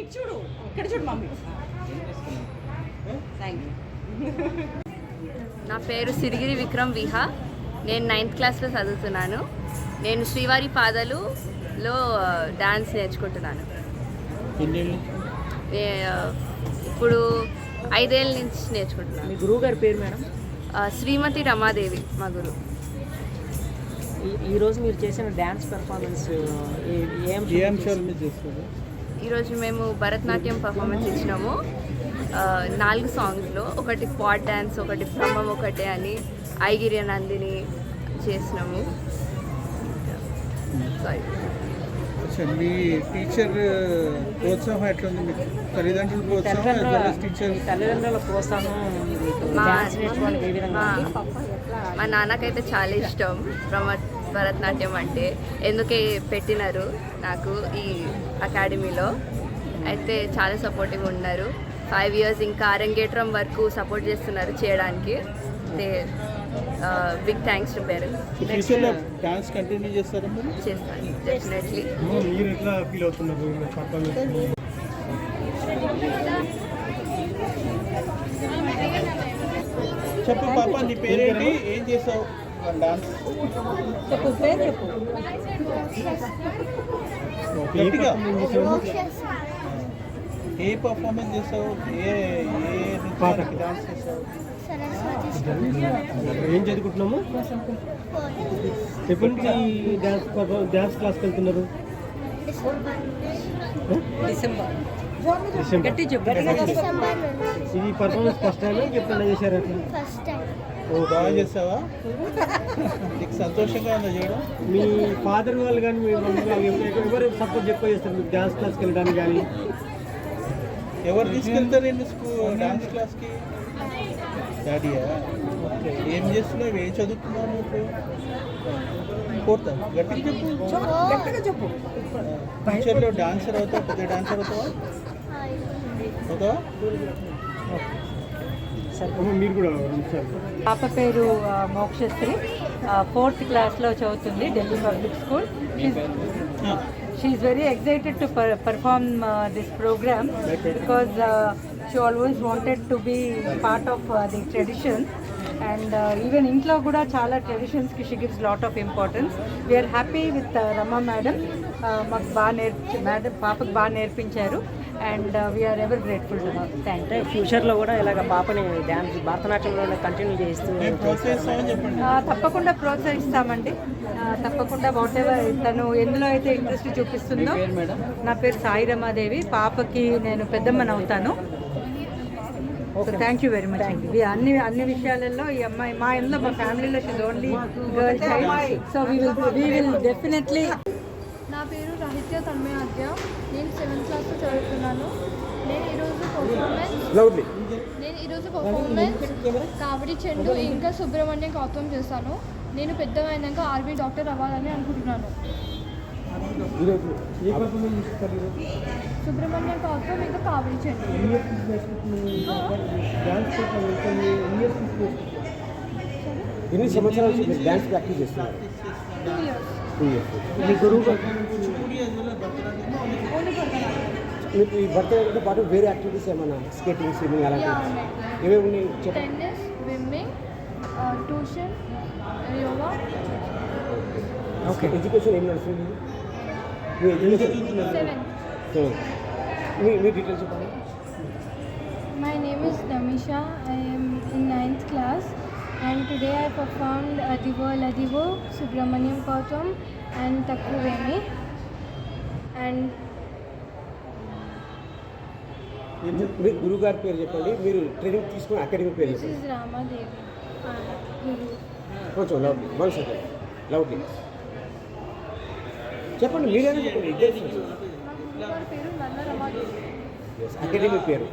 ఇక్కడ చూడు mummy. Thank you నా పేరు సిరిగిరి విక్రమ్ విహా. నేను నైన్త్ క్లాస్లో చదువుతున్నాను. నేను శ్రీవారి పాదాలులో డాన్స్ నేర్చుకుంటున్నాను. ఇప్పుడు ఐదేళ్ళ నుంచి మీ నేర్చుకుంటున్నాను గురువు గారి పేరు మేడం? శ్రీమతి రమాదేవి మా గురు ఈ- ఈ రోజు మీరు చేసిన డ్యాన్స్ పెర్ఫార్మెన్స్ ఏ- ఏం ఏ అంశాల మీద చేస్తారు? ఈరోజు మేము భరతనాట్యం పర్ఫార్మెన్స్ ఇచ్చినాము. నాలుగు సాంగ్స్లో ఒకటి పాట్ డ్యాన్స్ ఒకటి బ్రహ్మం ఒకటే అని ఐగిరి నందిని చేసినాము. సారీ మీ టీచర్ ప్రోత్సాహం మీకు తల్లిదండ్రుల ప్రోత్సాహం టీచర్ తల్లిదండ్రుల ప్రోత్సాహం నాన్నకైతే చాలా ఇష్టం. భ్రమ భరతనాట్యం అంటే ఎందుకే పెట్టినారు నాకు ఈ అకాడమీలో. అయితే చాలా సపోర్టివ్ ఉన్నారు. ఫైవ్ ఇయర్స్ ఇంకా అరంగేట్రం వరకు సపోర్ట్ చేస్తున్నారు చేయడానికి. Big thanks to parents dance continue చేస్తారా చేస్తాను డెఫినెట్లీ మీరు ఎట్లా ఫీల్ అవుతున్నారు? చెప్పు పాప నీ పేరేంటి? ఏం చేసావు చెప్పు పేరు చెప్పు. గట్టిగా. ఏ పర్ఫార్మెన్స్ చేసావు? ఏ ఏ పాటకి. డాన్స్ చేసావు? ఏం చదువుకుంటున్నాము? ఎప్పటి నుంచి డ్యాన్స్ డ్యాన్స్ క్లాస్కి వెళ్తున్నారు. డిసెంబర్. ఇది పర్ఫార్మెన్స్ ఫస్ట్ టైం ఎప్పుడైనా చేశారు అట్లా? ఫస్ట్ టైం ఓ బాగా చేసావా? నీకు సంతోషంగా ఉందా చేయడం మీ ఫాదర్ వాళ్ళు కానీ మీ మమ్మీ వాళ్ళు ఎవరు- సపోర్ట్ ఎక్కువ చేస్తారు? మీకు డ్యాన్స్ క్లాస్కి వెళ్ళడానికి కానీ? ఎవరు తీసుకెళ్తారు నేను స్కూల్ డాన్స్ క్లాస్కి డాడీయా ఏం చేస్తున్నావు? ఏం చదువుతున్నావు నువ్వు కోరుతా గట్టిగా చెప్పు. గట్టిగా చెప్పు. ఫ్యూచర్లో డాన్సర్ అవుతావు? పెద్ద డాన్సర్ అవుతావా? అవుతావా? కూడా సార్. పాప పేరు మోక్షశ్రీ. ఫోర్త్ క్లాస్లో చదువుతుంది Delhi public school. She's very excited to perform this programme because she always wanted to be part of the tradition and even ఇంట్లో కూడా చాలా ట్రెడిషన్స్కి she gives lot of importance we're happy with Rama madam మాకు బాగా నేర్పి madam పాపకు బాగా నేర్పించారు. And we're ever grateful to thank అంటే ఫ్యూచర్లో కూడా ఇలాగ పాపని డ్యాన్స్ భరతనాట్యంలో కంటిన్యూ చేస్తూ తప్పకుండా ప్రోత్సహిస్తామండి. ఆ, తప్పకుండా వాట్ ఎవర్ తను ఎందులో అయితే ఇంట్రెస్ట్ చూపిస్తుందో. నా పేరు సాయి రమాదేవి. పాపకి నేను పెద్దమ్మని అవుతాను. థ్యాంక్ యూ వెరీ మచ్ అండి ఈ అన్ని అన్ని విషయాలలో ఈ అమ్మాయి మా ఇంట్లో మా ఫ్యామిలీలో she's only girl child so we will definitely పేరు రహిత్య తన్మయాద్య నేను సెవెంత్ క్లాస్లో చదువుతున్నాను. నేను ఈరోజు పర్ఫార్మెన్స్ నేను ఈరోజు పర్ఫార్మెన్స్ కావడి చెండు ఇంకా సుబ్రహ్మణ్యం గౌతమ్ చేస్తాను నేను పెద్దమైనాక ఆర్మీ డాక్టర్ అవ్వాలని అనుకుంటున్నాను. సుబ్రహ్మణ్యం గౌతమ్ ఇంకా కావడి చెండు. పర్ఫార్మెన్స్ ఎన్ని ఇయర్స్ ఎన్ని సంవత్సరాల నుంచి మీరు డ్యాన్స్ ప్రాక్టీస్ చేస్తున్నారు టూ ఇయర్స్ టూ ఇయర్స్ మీ గురువు గారు ఓన్లీ భరతనాట్యం మీకు ఈ బర్త్డేతో పాటు వేరే యాక్టివిటీస్ ఏమైనా స్కేటింగ్ స్విమ్మింగ్ యా అలాంటివి ఉన్నాయి ఏమేమి ఉన్నాయి చెప్పండి tennis swimming tuition yoga okay education ఏం నడుస్తుంది మీ ఎడ్యుకేషన్ సెవెన్ సో మీ మీ డీటెయిల్స్ చెప్పండి My name is Namisha. I am in ninth class, and today I performed Adivo Ladivo, Subramaniam Kautam, and Takuvemi. And మీ గురువు గారి పేరు చెప్పండి. మీరు ట్రైనింగ్ తీసుకున్న అకాడమీ పేరు this చెప్పండి. Is Ramadevi. Uh, Guru. కొంచెం లౌడ్లీ వన్ సెకండ్ లౌడ్లీ చెప్పండి మీరైనా చెప్పండి? ఇద్దరు మా గురుగారి పేరు నల్ల రమాదేవి. అకాడమీ పేరు.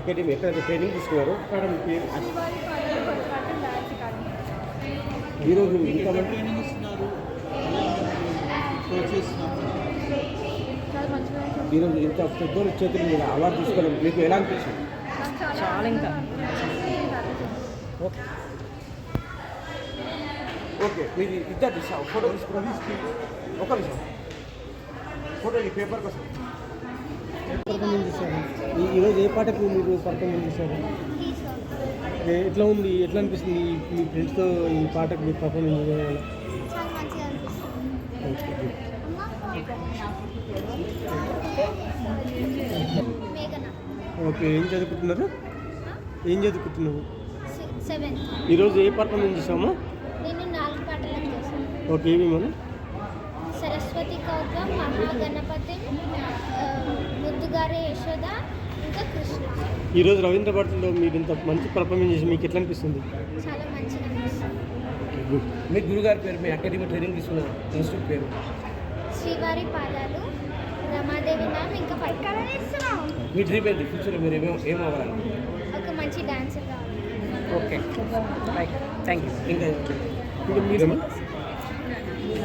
అకాడమీ ఎక్కడ? ట్రైనింగ్ తీసుకున్నారు. అకాడమీ పేరు శ్రీవారి పాదాల ఈరోజు ట్రైనింగ్ ఇస్తున్నారు. ఈరోజు ఇంత పెద్దోళ్ళ చేతులు మీరు అవార్డు తీసుకోవడం మీకు ఎలా అనిపించింది? నాకు చాలా ఇంకా. ఓకే. ఓకే. మీరు ఇద్దరు ఫోటో తీసుకుని ఒక నిమిషం. ఫోటో ఈ పేపర్ కోసం. పర్ఫార్మెన్స్ చేశారు ఈరోజు ఏ పాటకు మీరు పర్ఫార్మెన్స్ చేశారు? ఎట్లా ఉంది? ఎట్లా అనిపిస్తుంది మీ ఫ్రెండ్స్తో ఈ పాటకు మీరు పర్ఫార్మెన్స్ చేయడం ఓకే, ఏం చదువుకుంటున్నారు? ఏం చదువుకుంటున్నారు సెవెన్. ఈరోజు ఏ పర్ఫార్మెన్స్ చేసామా? ఓకే ఏమి మనం సరస్వతి కౌకం మహాగణపతి ముద్దుగారే యశోద ఇంకా కృష్ణ. ఈరోజు రవీంద్ర భారతిలో మీరు ఇంత మంచి పర్ఫార్మెన్స్ చేసి మీకు ఎట్లా అనిపిస్తుంది? చాలా మంచిగా అనిపిస్తుంది. ఓకే, గుడ్ మీ గురుగారి పేరు మీ అకాడమీ ట్రైనింగ్ తీసుకున్న ఇన్స్టిట్యూట్ పేరు? శ్రీవారి పాదాలు రమాదేవి మ్యామ్ ఇంకా ఫైవ్ కలర్ ఇస్తున్నాం మీ డ్రీమ్ ఏంటి? ఫ్యూచర్లో మీరు ఏమో ఏం అవ్వాలి ఒక మంచి డాన్సర్ కావాలి. ఓకే. థ్యాంక్ యూ ఇంకా ఇంకా మీరేమా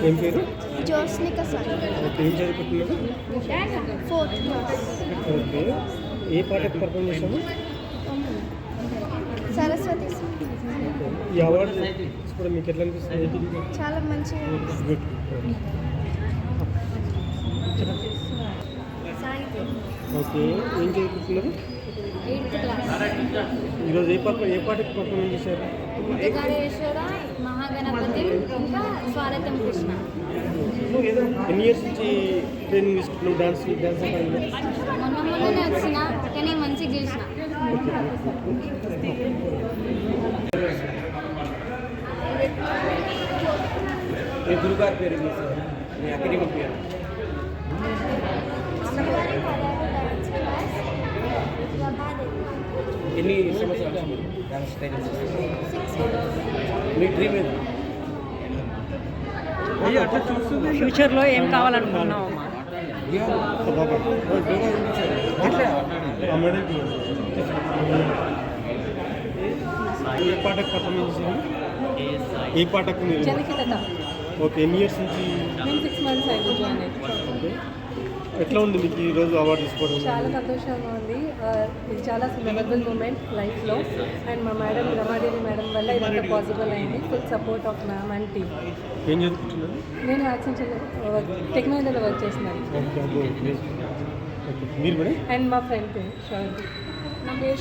ఏం పేరు? జోస్నిక సార్. ఓకే ఏం చదువుకుంటున్నారు? ఫోర్త్ క్లాస్ ఓకే ఏ పాటకు పర్ఫార్మ్ చేసాము సరస్వతి. ఈ అవార్డు తీసుకోవడం మీకు ఎట్లా అనిపిస్తుంది? చాలా మంచిగా గుడ్ ఓకే ఏం చదువుకుంటున్నారు? ఈరోజు ఏ పర్ఫార్ ఏ పాటకు పర్ఫార్మెన్స్ చేశారు? మహాగణపతి ఇంకా స్వాగతం కృష్ణ. ఎన్ని ఇయర్స్ నుంచి ట్రైనింగ్ తీసుకుంటున్నాం డాన్స్ డాన్స్ మొన్న మొన్ననే వచ్చిన కానీ మంచిగా చేసిన. మీ గురుగారి పేరు మీ అకాడమీ పేరు శ్రీవారి పదాలు డాన్స్ క్లాస్ రమాదేవి ఎన్ని సంవత్సరాలు మీ డ్రీమ్ ఫ్యూచర్లో ఏం కావాలనుకుంటున్నావు అమ్మా ఆ మెడల్ ఏ పాటకు పర్ఫార్మెన్స్ చేశారు ఏ పాటకు మీరు? జనకితత. ఓకే ఎన్ని ఇయర్స్ నుంచి? నేను సిక్స్ మంత్స్ అయింది జాయిన్ అయ్యి. ఓకే ఎట్లా ఉంది మీకు ఈరోజు అవార్డు తీసుకోవడం చాలా సంతోషంగా ఉంది. ఆ, ఇది చాలా మెమరబుల్ మూమెంట్ లైఫ్లో. అండ్ మా మేడం రమాదేవి మేడం వల్ల ఇదంతా పాసిబుల్ అయింది. Full support of ma'am and team ఏం చదువుకుంటున్నారు? నేను యాక్సెంచర్ టెక్నాలజీలో వర్క్ చేస్తున్నాను. మీరు అండ్ మా ఫ్రెండ్ పేరు శ్రవంతి నా పేరు